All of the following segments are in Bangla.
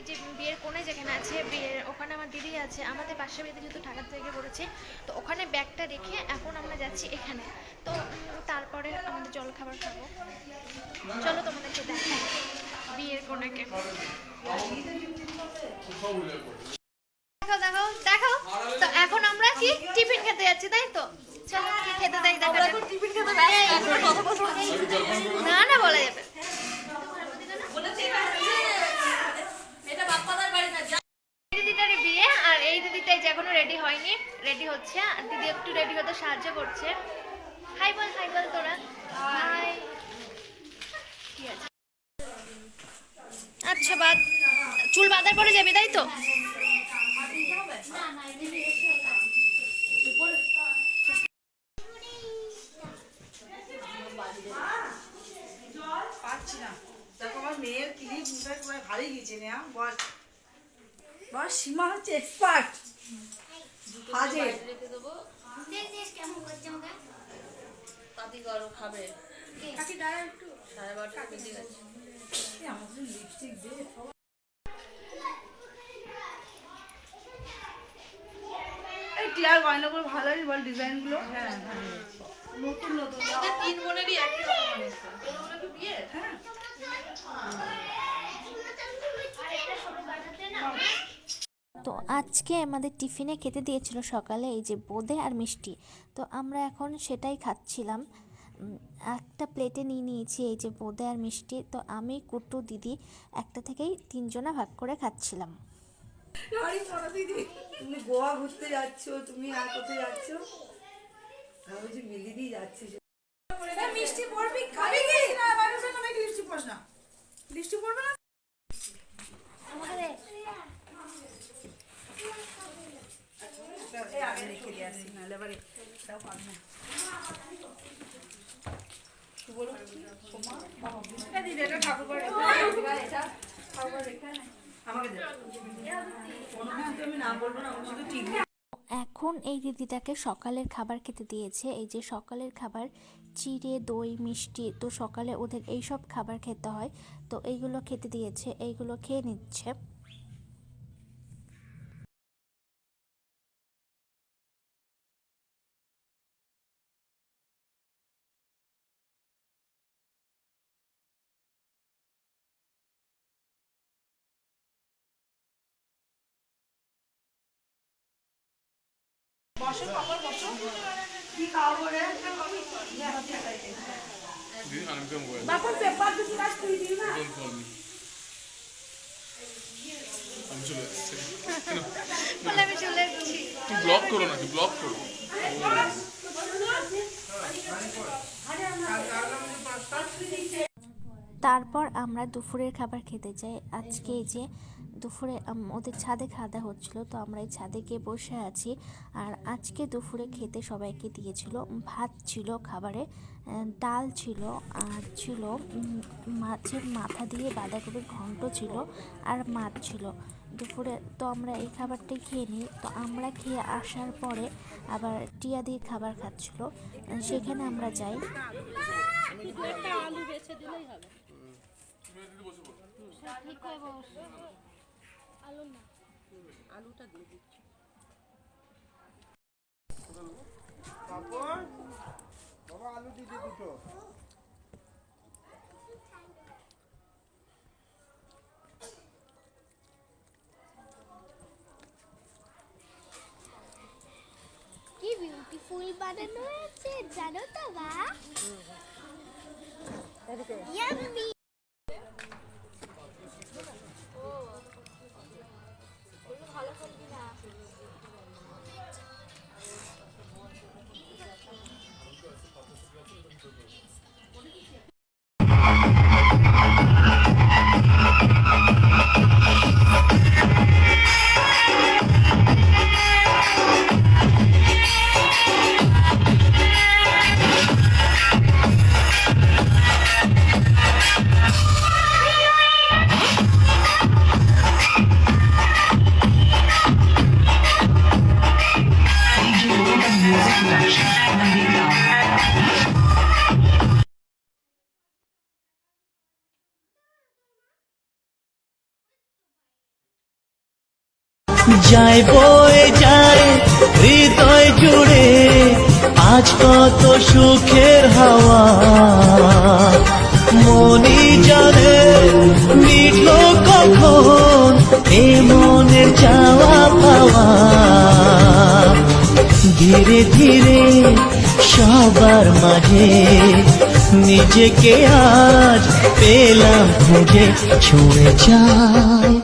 ওই যে বিয়ের কোণে যেখানে আছে বিয়ের ওখানে আমার দিদি আছে আমাদের পাশের বিয়েতে যেহেতু ঢাকার থেকে পড়েছে তো ওখানে ব্যাগটা রেখে এখন আমরা যাচ্ছি এখানে। তো তারপরে আমাদের জল খাবার খাব। চলো তোমাদেরকে দেখাই বিয়ের কোণাকে দেখো দেখো দেখো। তো এখন আমরা কি টিফিন খেতে যাচ্ছি তাই তো? চলো কি খেতে দেয় দেখা না না বলা যাবে বলেছে এটা হচ্ছে এটা বাপ্পাদার বাড়ি না এই দিদিটারই বিয়ে আর এই দিদিটা এই যে এখনও রেডি হয়নি রেডি হচ্ছে। আর দিদি একটু রেডি হতে সাহায্য করছে। হাই বল হাই বল তোরা। হাই আচ্ছা বাদ। চুল বাঁধার পরে যাবি, তাই তো? মেয়ের গেছে বস। বস, সীমা হচ্ছে এক্সপার্ট হাজে রেখে দেবো। তাতি করো খাবে। সাড়ে বারোটা বেজে গেছে আমাদের লিপস্টিক দে এই টিয়ার গয়নাগুলো ভালোই বল ডিজাইনগুলো। হ্যাঁ হ্যাঁ নতুন নতুন। ওদের তিন বোনেরই একই রকম বিয়ে? হ্যাঁ। আজকে আমাদের টিফিনে খেতে দিয়েছিল সকালে এই যে বোঁদে আর মিষ্টি। তো আমরা এখন সেটাই খাচ্ছিলাম। একটা প্লেটে নিয়ে নিয়েছি এই যে বোঁদে আর মিষ্টি। তো আমি কুটু দিদি একটা থেকেই তিনজনা ভাগ করে খাচ্ছিলাম। গোয়া ঘুরতে যাচ্ছ, তুমি আর কোথায় যাচ্ছ? আমি যাচ্ছি মিষ্টি পড়বি খাবি কি না মানুষ না নাকি লিপস্টিক পড়স না লিপস্টিক পড়বে না এই আমি রেখে দিয়ে আসি নাহলে এবারে এটাও পাবো না কি বলো তোমার বাবা এটা দিদি এটা ঠাকুর করে এটা ঠাকুর রেখে আমাকে দে কোনো কিন্তু আমি নাম বলব না আমি শুধু ঠিক এখন এই দিদিটাকে সকালের খাবার খেতে দিয়েছে। এই যে সকালের খাবার, চিড়ে, দই, মিষ্টি, তো সকালে ওদের এই সব খাবার খেতে হয়। তো এইগুলো খেতে দিয়েছে, এইগুলো খেয়ে নিচ্ছে। কি খাওয়াবো রে Didn't I'm going with. বাপুর পেপার দুটো কাজ তুই দিই না Don't call me. আমি চলে যাচ্ছি বলে আমি চলে এসেছি তুই ব্লক করো নাকি ব্লক করো তারপর আমরা দুপুরের খাবার খেতে যাই আজকে যে দুপুরে ওদের ছাদে খাওয়া দাওয়া হচ্ছিল তো আমরা এই ছাদে গিয়ে বসে আছি। আর আজকে দুপুরে খেতে সবাইকে দিয়েছিল ভাত ছিল খাবারে ডাল ছিল আর ছিল মাছের মাথা দিয়ে বাঁধাকপির ঘন্ট ছিল আর মাছ ছিল। দুপুরে তো আমরা এই খাবারটাই খেয়ে নিই। তো আমরা খেয়ে আসার পরে আবার টিয়া দিয়ে খাবার খাচ্ছিল সেখানে আমরা যাই। বাবা আলু দিদি দুটো। কি বিউটিফুল বানানো হয়েছে জানো তো বা ইয়াম্মি যায়, বয়ে যায়, হৃদয় জুড়ে। আজ কত সুখের হাওয়া। মনি জানে মিটলো কখন? এ মনের চাওয়া পাওয়া। ধীরে ধীরে সবার মাঝে নিজেকে আজ পেলাম খুঁজে, ছুঁয়ে যায়।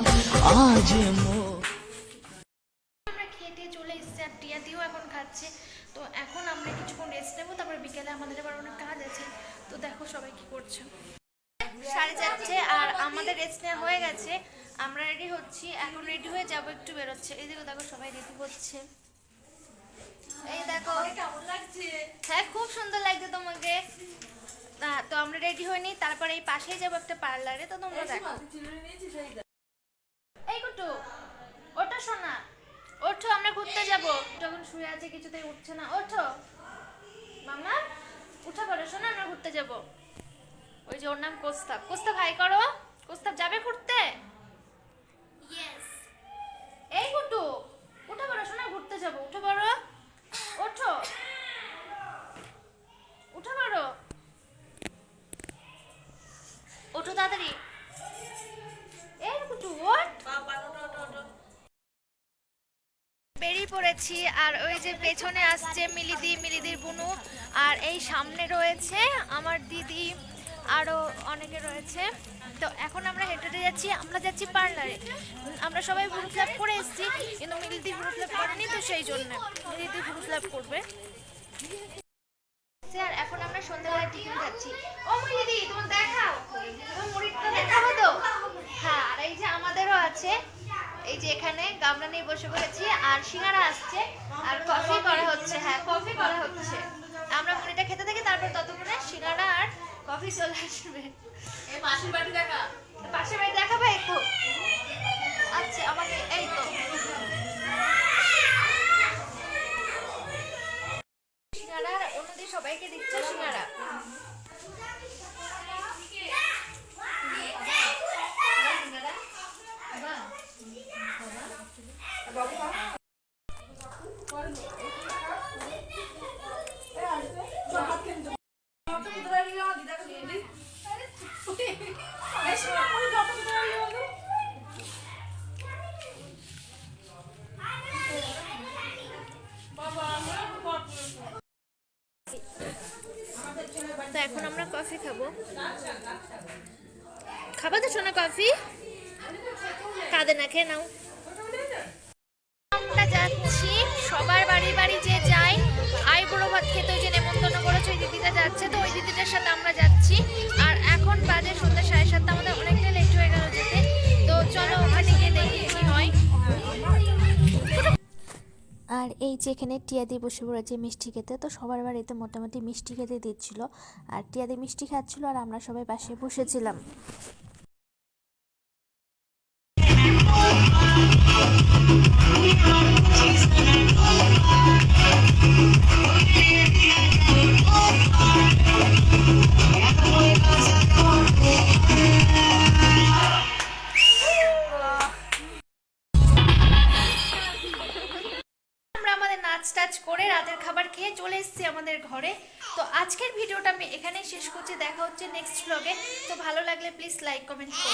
এই দেখো দেখো সবাই রেডি হচ্ছে এই দেখো। কেমন লাগছে হ্যাঁ খুব সুন্দর লাগছে তোমাকে। তো আমরা রেডি হইনি তারপরে এই পাশেই যাব একটা পার্লারে তো তোমরা দেখো। এই কুটু ওটা শোনা ওঠো আমরা ঘুরতে যাব। যখন শুয়ে আছে কিছুতেই উঠছে না। ওঠো। মামা উঠে পড়ো শোনা আমরা ঘুরতে যাব। ওই যে ওর নাম কোস্তাব। কোস্তাব হাই করো। কোস্তাব যাবে ঘুরতে? পড়েছি আর ওই যে পেছনে আসছে মিলিদি, মিলিদির বুনু। আর এই সামনে রয়েছে আমার দিদি আরও অনেকে রয়েছে। তো এখন আমরা হেঁটে হেঁটে যাচ্ছি, আমরা যাচ্ছি পার্লারে। আমরা সবাই ভুরু ফ্ল্যাপ করে এসেছি, কিন্তু মিলিদি ভুরু ফ্ল্যাপ করেনি, তো সেই জন্য। মিলিদি ভুরু ফ্ল্যাপ করবে। আর এখন আমরা সন্ধ্যাবেলা টিফিন খাচ্ছি। ও মিলিদি, তোমার দেখাও মুড়িটা দেখাবো তো হ্যাঁ আর এই যে আমাদেরও আছে। এই যে এখানে গামলা নিয়ে বসে পড়েছি আর সিঙ্গারা আসছে আর কফি করা হচ্ছে হ্যাঁ কফি করা হচ্ছে। আমরা মুড়িটা খেতে থাকি তারপর ততক্ষণে সিঙ্গারা আর কফি চলে আসবে। এই মাসির বাড়ি দেখা। পাশের বাড়ি দেখাবে একটু? আচ্ছা আমাকে এই তো। সিঙ্গারা আর অন্যদের সবাইকে দিচ্ছে সিঙ্গারা। এখন আমরা কফি খাব। খাবা তো শোনা কফি? কাঁদে না, খেয়ে নাও। আমরা যাচ্ছি, সবার বাড়ি বাড়ি যে যায় আইবুড়ো ভাত খেতে ওই যে নেমন্তন্ন করেছে, ওই দিদিটা যাচ্ছে, তো ওই দিদিটার সাথে আমরা যাচ্ছি। আর এখন বাজে আর এই যে এখানে টিয়াদি বসে পড়েছে মিষ্টি খেতে, তো সবার বাড়িতে মোটামুটি মিষ্টি খেতে দিচ্ছিল। আর টিয়াদি মিষ্টি খাচ্ছিল আর আমরা সবাই পাশে বসেছিলাম। comentar.